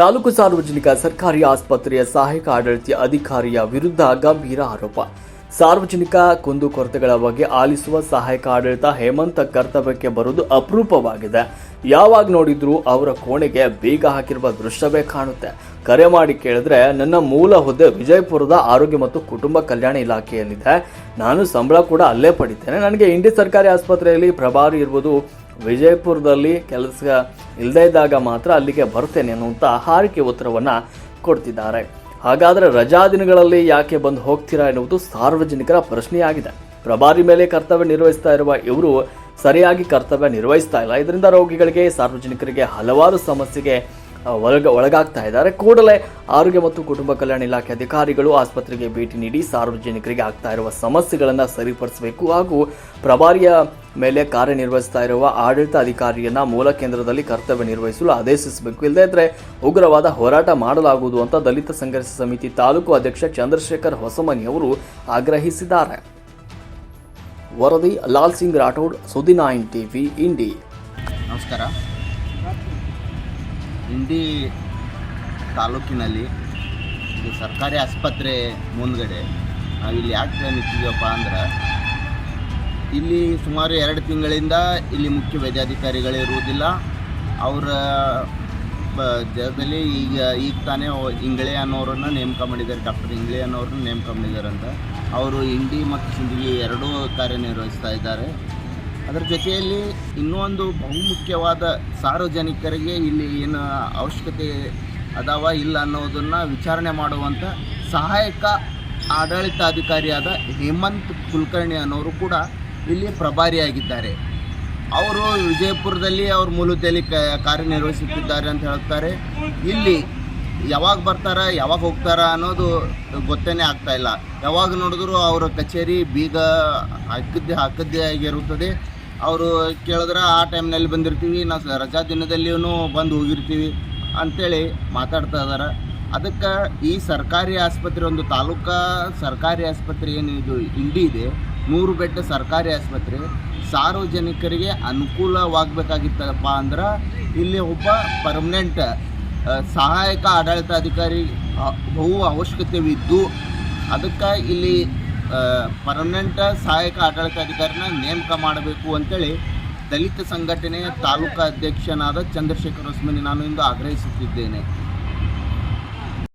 ತಾಲೂಕು ಸಾರ್ವಜನಿಕ ಸರ್ಕಾರಿ ಆಸ್ಪತ್ರೆಯ ಸಹಾಯಕ ಆಡಳಿತ ಅಧಿಕಾರಿಯ ವಿರುದ್ಧ ಗಂಭೀರ ಆರೋಪ. ಸಾರ್ವಜನಿಕ ಕುಂದುಕೊರತೆಗಳ ಬಗ್ಗೆ ಆಲಿಸುವ ಸಹಾಯಕ ಆಡಳಿತ ಹೇಮಂತ ಕರ್ತವ್ಯಕ್ಕೆ ಬರುವುದು ಅಪರೂಪವಾಗಿದೆ. ಯಾವಾಗ ನೋಡಿದ್ರೂ ಅವರ ಕೋಣೆಗೆ ಬೀಗ ಹಾಕಿರುವ ದೃಶ್ಯವೇ ಕಾಣುತ್ತೆ. ಕರೆ ಮಾಡಿ ಕೇಳಿದ್ರೆ, ನನ್ನ ಮೂಲ ಹುದ್ದೆ ವಿಜಯಪುರದ ಆರೋಗ್ಯ ಮತ್ತು ಕುಟುಂಬ ಕಲ್ಯಾಣ ಇಲಾಖೆಯಲ್ಲಿದೆ. ನಾನು ಸಂಬಳ ಕೂಡ ಅಲ್ಲೇ ಪಡಿತೇನೆ. ನನಗೆ ಇಂಡಿ ಸರ್ಕಾರಿ ಆಸ್ಪತ್ರೆಯಲ್ಲಿ ಪ್ರಭಾರಿ ಇರುವುದು ವಿಜಯಪುರದಲ್ಲಿ ಕೆಲಸ ಇಲ್ಲದೇ ಇದ್ದಾಗ ಮಾತ್ರ ಅಲ್ಲಿಗೆ ಬರ್ತೇನೆ ಅನ್ನುವಂಥ ಹಾರಿಕೆ ಉತ್ತರವನ್ನು ಕೊಡ್ತಿದ್ದಾರೆ. ಹಾಗಾದರೆ ರಜಾ ದಿನಗಳಲ್ಲಿ ಯಾಕೆ ಬಂದು ಹೋಗ್ತೀರಾ ಎನ್ನುವುದು ಸಾರ್ವಜನಿಕರ ಪ್ರಶ್ನೆಯಾಗಿದೆ. ಪ್ರಭಾರಿ ಮೇಲೆ ಕರ್ತವ್ಯ ನಿರ್ವಹಿಸ್ತಾ ಇರುವ ಇವರು ಸರಿಯಾಗಿ ಕರ್ತವ್ಯ ನಿರ್ವಹಿಸ್ತಾ ಇಲ್ಲ. ಇದರಿಂದ ರೋಗಿಗಳಿಗೆ, ಸಾರ್ವಜನಿಕರಿಗೆ ಹಲವಾರು ಸಮಸ್ಯೆಗೆ ಒಳಗ, ಒಳಗಾಗ್ತಾ ಇದ್ದಾರೆ. ಕೂಡಲೇ ಆರೋಗ್ಯ ಮತ್ತು ಕುಟುಂಬ ಕಲ್ಯಾಣ ಇಲಾಖೆ ಅಧಿಕಾರಿಗಳು ಆಸ್ಪತ್ರೆಗೆ ಭೇಟಿ ನೀಡಿ ಸಾರ್ವಜನಿಕರಿಗೆ ಆಗ್ತಾ ಇರುವ ಸಮಸ್ಯೆಗಳನ್ನು ಸರಿಪಡಿಸಬೇಕು ಹಾಗೂ ಪ್ರಭಾರಿಯ ಮೇಲೆ ಕಾರ್ಯನಿರ್ವಹಿಸ್ತಾ ಇರುವ ಆಡಳಿತ ಅಧಿಕಾರಿಯನ್ನ ಮೂಲ ಕೇಂದ್ರದಲ್ಲಿ ಕರ್ತವ್ಯ ನಿರ್ವಹಿಸಲು ಆದೇಶಿಸಬೇಕು. ಇಲ್ಲದೇ ಇದ್ರೆ ಉಗ್ರವಾದ ಹೋರಾಟ ಮಾಡಲಾಗುವುದು ಅಂತ ದಲಿತ ಸಂಘರ್ಷ ಸಮಿತಿ ತಾಲೂಕು ಅಧ್ಯಕ್ಷ ಚಂದ್ರಶೇಖರ್ ಹೊಸಮನಿ ಅವರು ಆಗ್ರಹಿಸಿದ್ದಾರೆ. ವರದಿ, ಲಾಲ್ ಸಿಂಗ್ ರಾಠೋಡ್, ಸುದ್ದಿ ನೈನ್ ಟಿವಿ, ಇಂಡಿ. ನಮಸ್ಕಾರ. ಇಂಡಿ ತಾಲೂಕಿನಲ್ಲಿ ಸರ್ಕಾರಿ ಆಸ್ಪತ್ರೆ ಮುಂದ್ಗಡೆ. ನಾವಿಲ್ಲಿ ಯಾಕೆ ನಿಂತಿದ್ದೀವಪ್ಪ ಅಂದ್ರೆ ಇಲ್ಲಿ ಸುಮಾರು ಎರಡು ತಿಂಗಳಿಂದ ಇಲ್ಲಿ ಮುಖ್ಯ ವೈದ್ಯಾಧಿಕಾರಿಗಳಿರುವುದಿಲ್ಲ ಅವರ ಜಾಗದಲ್ಲಿ ಈಗ ಈಗ ತಾನೇ ಅವ- ಅನ್ನೋರನ್ನು ನೇಮಕ ಮಾಡಿದ್ದಾರೆ. ಡಾಕ್ಟರ್ ಇಂಗಳೆ ಅನ್ನೋರನ್ನ ನೇಮಕ ಮಾಡಿದ್ದಾರೆ ಅವರು ಹಿಂಡಿ ಮತ್ತು ಸಿಂದಗಿ ಎರಡೂ ಕಾರ್ಯನಿರ್ವಹಿಸ್ತಾ ಇದ್ದಾರೆ. ಅದರ ಜೊತೆಯಲ್ಲಿ ಇನ್ನೊಂದು ಒಂದು ಬಹುಮುಖ್ಯವಾದ ಸಾರ್ವಜನಿಕರಿಗೆ ಇಲ್ಲಿ ಏನು ಅವಶ್ಯಕತೆ ಅದಾವ ಇಲ್ಲ ಅನ್ನೋದನ್ನು ವಿಚಾರಣೆ ಮಾಡುವಂಥ ಸಹಾಯಕ ಆಡಳಿತಾಧಿಕಾರಿಯಾದ ಹೇಮಂತ್ ಕುಲಕರ್ಣಿ ಅನ್ನೋರು ಕೂಡ ಇಲ್ಲಿ ಪ್ರಭಾರಿಯಾಗಿದ್ದಾರೆ ಅವರು ವಿಜಯಪುರದಲ್ಲಿ ಅವ್ರ ಮೂಲತೆಯಲ್ಲಿ ಕಾರ್ಯನಿರ್ವಹಿಸುತ್ತಿದ್ದಾರೆ ಅಂತ ಹೇಳ್ತಾರೆ ಇಲ್ಲಿ ಯಾವಾಗ ಬರ್ತಾರ, ಯಾವಾಗ ಹೋಗ್ತಾರ ಅನ್ನೋದು ಗೊತ್ತೇ ಆಗ್ತಾ ಇಲ್ಲ. ಯಾವಾಗ ನೋಡಿದ್ರು ಅವರ ಕಚೇರಿ ಬೀಗ ಹಾಕಿದ್ದೆ ಹಾಕಿದ್ದೇ ಆಗಿರುತ್ತದೆ. ಅವರು ಕೇಳಿದ್ರೆ, ಆ ಟೈಮ್ನಲ್ಲಿ ಬಂದಿರ್ತೀವಿ ನಾವು ರಜಾ ದಿನದಲ್ಲಿಯೂ ಬಂದು ಹೋಗಿರ್ತೀವಿ ಅಂಥೇಳಿ ಮಾತಾಡ್ತಾ ಇದ್ದಾರೆ ಅದಕ್ಕೆ ಈ ಸರ್ಕಾರಿ ಆಸ್ಪತ್ರೆ, ಒಂದು ತಾಲೂಕಾ ಸರ್ಕಾರಿ ಆಸ್ಪತ್ರೆ ಏನಿದು ಇಂಡಿ ಇದೆ. ನೂರು ಬೆಡ್ ಸರ್ಕಾರಿ ಆಸ್ಪತ್ರೆ, ಸಾರ್ವಜನಿಕರಿಗೆ ಅನುಕೂಲವಾಗಬೇಕಾಗಿತ್ತಪ್ಪ ಅಂದ್ರೆ ಇಲ್ಲಿ ಒಬ್ಬ ಪರ್ಮನೆಂಟ್ ಸಹಾಯಕ ಆಡಳಿತಾಧಿಕಾರಿ ಬಹು ಅವಶ್ಯಕತೆವಿದ್ದು, ಅದಕ್ಕೆ ಇಲ್ಲಿ ಪರ್ಮನೆಂಟ್ ಸಹಾಯಕ ಆಡಳಿತಾಧಿಕಾರಿನ ನೇಮಕ ಮಾಡಬೇಕು ಅಂತೇಳಿ ದಲಿತ ಸಂಘಟನೆಯ ತಾಲೂಕಾ ಅಧ್ಯಕ್ಷನಾದ ಚಂದ್ರಶೇಖರ್ ಹೊಸ್ಮನಿ ನಾನು ಇಂದು ಆಗ್ರಹಿಸುತ್ತಿದ್ದೇನೆ.